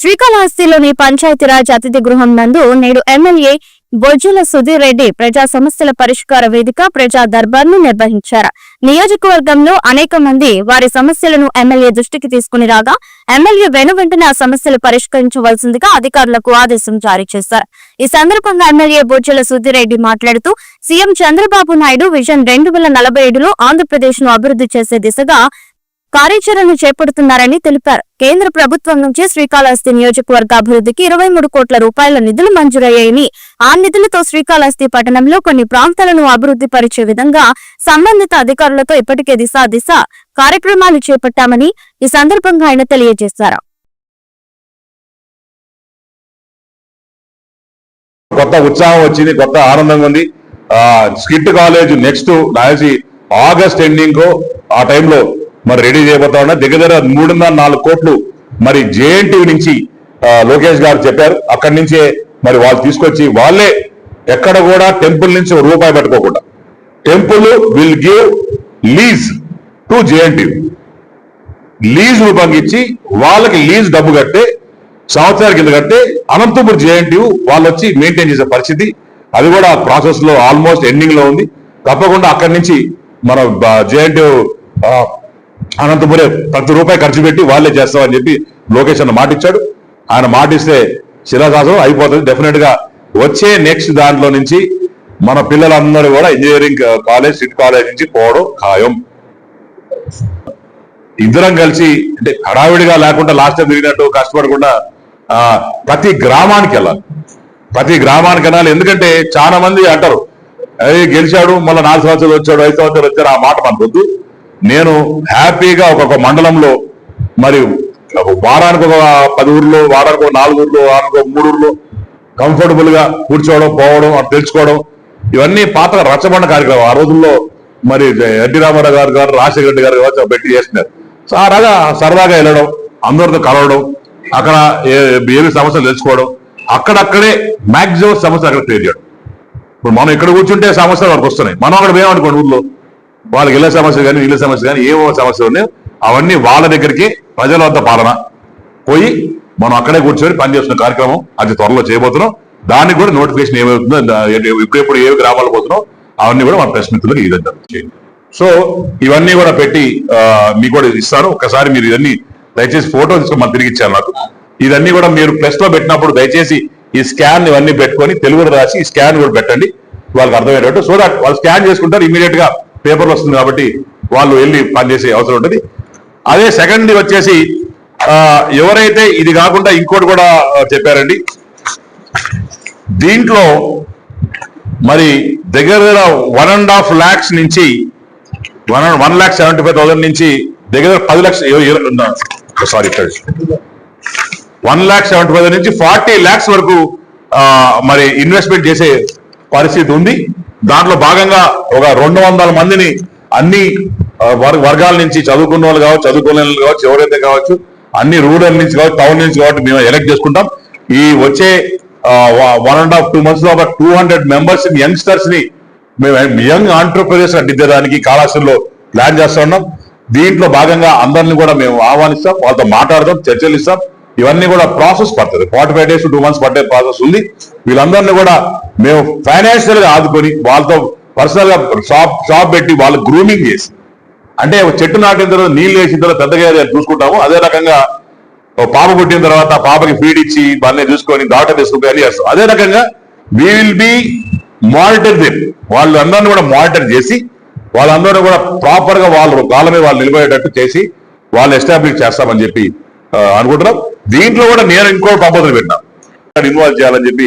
శ్రీకాళహస్తిలోని పంచాయతీరాజ్ అతిథి గృహం నందు నేడు ఎమ్మెల్యే బొజ్జుల సుధీర్ రెడ్డి ప్రజా సమస్యల పరిష్కార వేదిక ప్రజా దర్బార్ను నిర్వహించారు. నియోజకవర్గంలో అనేక మంది వారి సమస్యలను ఎమ్మెల్యే దృష్టికి తీసుకుని రాగా ఎమ్మెల్యే వెను వెంటనే ఆ సమస్యలు పరిష్కరించవలసిందిగా అధికారులకు ఆదేశం జారీ చేశారు. ఈ సందర్భంగా ఎమ్మెల్యే బొజ్జుల సుధీర్ రెడ్డి మాట్లాడుతూ సీఎం చంద్రబాబు నాయుడు విజన్ రెండు వేల నలభై ఏడులో ఆంధ్రప్రదేశ్ను అభివృద్ధి చేసే దిశగా కార్యాచరణ చేపడుతున్నారని తెలిపారు. కేంద్ర ప్రభుత్వం నుంచి శ్రీకాళహస్తి నియోజకవర్గ అభివృద్ధికి ఇరవై మూడు కోట్ల రూపాయల నిధులు మంజూరయ్యాయని ఆ నిధులతో శ్రీకాళహస్తి పట్టణంలో కొన్ని ప్రాంతాలను అభివృద్ధి పరిచే విధంగా సంబంధిత అధికారులతో ఇప్పటికే దిశా దిశ కార్యక్రమాలు చేపట్టామని ఈ సందర్భంగా ఆయన తెలియజేశారు. కొత్త ఉత్సాహం వచ్చింది కొత్త ఆనందంగా ఉంది. స్కిట్ కాలేజ్ నెక్స్ట్ నాసి ఆగస్ట్ ఎండింగ్ ఆ టైంలో మరి రెడీ చేయబోతా ఉన్నా. దగ్గర దగ్గర మూడున్నర నాలుగు కోట్లు మరి జేఎన్టీ నుంచి లోకేష్ గారు చెప్పారు. అక్కడి నుంచే మరి వాళ్ళు తీసుకొచ్చి వాళ్ళే ఎక్కడ కూడా టెంపుల్ నుంచి ఒక రూపాయి పెట్టుకోకుండా. Temple will give lease to JNT. Lease రూపంగా ఇచ్చి వాళ్ళకి లీజ్ డబ్బు కట్టే సంవత్సరాల కింద కట్టే అనంతపురం జేఎన్టీయు వాళ్ళు వచ్చి మెయింటైన్ చేసే పరిస్థితి. అది కూడా ప్రాసెస్లో ఆల్మోస్ట్ ఎండింగ్లో ఉంది. తప్పకుండా అక్కడి నుంచి మన జేఎన్టీయు అనంతపురే ప్రతి రూపాయి ఖర్చు పెట్టి వాళ్ళే చేస్తామని చెప్పి లోకేష్ అన్న మాట ఇచ్చాడు ఆయన మాట ఇస్తే శిలాశాసనం అయిపోతుంది. డెఫినెట్గా వచ్చే నెక్స్ట్ దాంట్లో నుంచి మన పిల్లలందరూ కూడా ఇంజనీరింగ్ కాలేజ్ సిటీ కాలేజ్ నుంచి పోవడం ఖాయం. ఇద్దరం కలిసి అంటే హడావిడిగా లేకుండా లాస్ట్ టైం తిరిగినట్టు కష్టపడకుండా ఆ, ప్రతి గ్రామానికి వెళ్ళాలి. ప్రతి గ్రామానికి వెళ్ళాలి. ఎందుకంటే చాలా మంది అంటారు అదే గెలిచాడు మళ్ళీ నాలుగు సంవత్సరాలు వచ్చాడు ఐదు సంవత్సరాలు వచ్చాడు ఆ మాట మనకొద్దు. నేను హ్యాపీగా ఒక్కొక్క మండలంలో మరి వారానికి ఒక పది ఊర్లో వారానికి ఒక నాలుగు ఊర్లో వారానికి ఒక మూడు ఊర్లో కంఫర్టబుల్గా కూర్చోవడం పోవడం అది తెలుసుకోవడం ఇవన్నీ పాత రచ్చబండ కార్యక్రమం. ఆ రోజుల్లో మరి ఎన్టీ రామారావు గారు గారు రాజశేఖర రెడ్డి గారు కావచ్చు పెట్టి చేస్తున్నారు సో ఆ రాగా సరదాగా వెళ్ళడం అందరితో కలవడం అక్కడ ఏ- ఏమి సమస్యలు తెలుసుకోవడం అక్కడక్కడే మాక్సిమం సమస్యలు అక్కడ క్రియేట్ చేయడం. ఇప్పుడు మనం ఇక్కడ కూర్చుంటే సమస్యలు వాడికి వస్తున్నాయి. మనం అక్కడ పోయామనుకోండి ఊర్లో వాళ్ళకి ఇళ్ళ సమస్య కానీ ఇళ్ళ సమస్య కానీ ఏవో సమస్యలు ఉన్నాయి. అవన్నీ వాళ్ళ దగ్గరికి ప్రజల వద్ద పాలన. పోయి మనం అక్కడే కూర్చొని పనిచేస్తున్న కార్యక్రమం అది త్వరలో చేయబోతున్నాం. దానికి కూడా నోటిఫికేషన్ ఏమవుతుందో ఎప్పుడెప్పుడు ఏవి గ్రామాలు పోతున్నాం అవన్నీ కూడా మన ప్రెస్ మిత్రులకు ఇదంతా చేయండి. సో ఇవన్నీ కూడా పెట్టి మీకు కూడా ఇస్తారు ఒకసారి మీరు ఇవన్నీ దయచేసి ఫోటో తీసుకొని మనం తిరిగి ఇచ్చారు నాకు. ఇవన్నీ కూడా మీరు ప్లస్లో పెట్టినప్పుడు దయచేసి ఈ స్కాన్ ఇవన్నీ పెట్టుకొని తెలుగులో రాసి ఈ స్కాన్ కూడా పెట్టండి. వాళ్ళకి అర్థమయ్యేటట్టు సో దాట్ వాళ్ళు స్కాన్ చేసుకుంటారు ఇమీడియట్గా పేపర్ వస్తుంది కాబట్టి వాళ్ళు వెళ్ళి పనిచేసే అవసరం ఉంటుంది. అదే సెకండ్ వచ్చేసి ఎవరైతే ఇది కాకుండా ఇంకోటి కూడా చెప్పారండి. దీంట్లో మరి దగ్గర దగ్గర వన్ అండ్ హాఫ్ ల్యాక్స్ నుంచి one one lakh seventy five thousand నుంచి దగ్గర దగ్గర పది లక్షలు sorry one lakh seventy five నుంచి ఫార్టీ ల్యాక్స్ వరకు మరి ఇన్వెస్ట్మెంట్ చేసే పరిస్థితి ఉంది. దాంట్లో భాగంగా ఒక రెండు వందల మందిని అన్ని వర్గాల నుంచి చదువుకున్న వాళ్ళు కావచ్చు చదువుకోలేని వాళ్ళు కావచ్చు ఎవరైతే కావచ్చు అన్ని రూరల్ నుంచి కావచ్చు టౌన్ నుంచి కాబట్టి మేము ఎలక్ట్ చేసుకుంటాం. ఈ వచ్చే వన్ అండ్ హాఫ్ టూ మంత్స్లో ఒక టూ హండ్రెడ్ మెంబర్స్ యంగ్స్టర్స్ని మేము యంగ్ ఆంటర్ప్రినర్స్ అడ్డిద్దడానికి కాళాశ్రంలో ప్లాన్ చేస్తా ఉన్నాం. దీంట్లో భాగంగా అందరిని కూడా మేము ఆహ్వానిస్తాం. వాళ్ళతో మాట్లాడదాం చర్చలు ఇస్తాం. ఇవన్నీ కూడా ప్రాసెస్ పడుతుంది. Forty five days two months పట్టే ప్రాసెస్ ఉంది. వీళ్ళందరినీ కూడా మేము ఫైనాన్షియల్గా ఆదుకొని వాళ్ళతో పర్సనల్గా షాప్ షాప్ పెట్టి వాళ్ళు గ్రూమింగ్ చేసి అంటే చెట్టు నాటిన తర్వాత నీళ్ళు వేసిన తర్వాత పెద్దగా చూసుకుంటాము. అదే రకంగా పాప పుట్టిన తర్వాత పాపకి ఫీడ్ ఇచ్చి వాళ్ళని చూసుకొని డాక్టర్ తీసుకుని చేస్తాం. అదే రకంగా we will be monitor them వాళ్ళు అందరిని కూడా మానిటర్ చేసి వాళ్ళందరూ కూడా ప్రాపర్గా వాళ్ళు వాళ్ళ మీద వాళ్ళు నిలబడేటట్టు చేసి వాళ్ళు ఎస్టాబ్లిష్ చేస్తామని చెప్పి అనుకుంటున్నాం. దీంట్లో కూడా నేను ఇంకో ప్రపోజల్ పెట్టినా ఇన్వాల్వ్ చేయాలని చెప్పి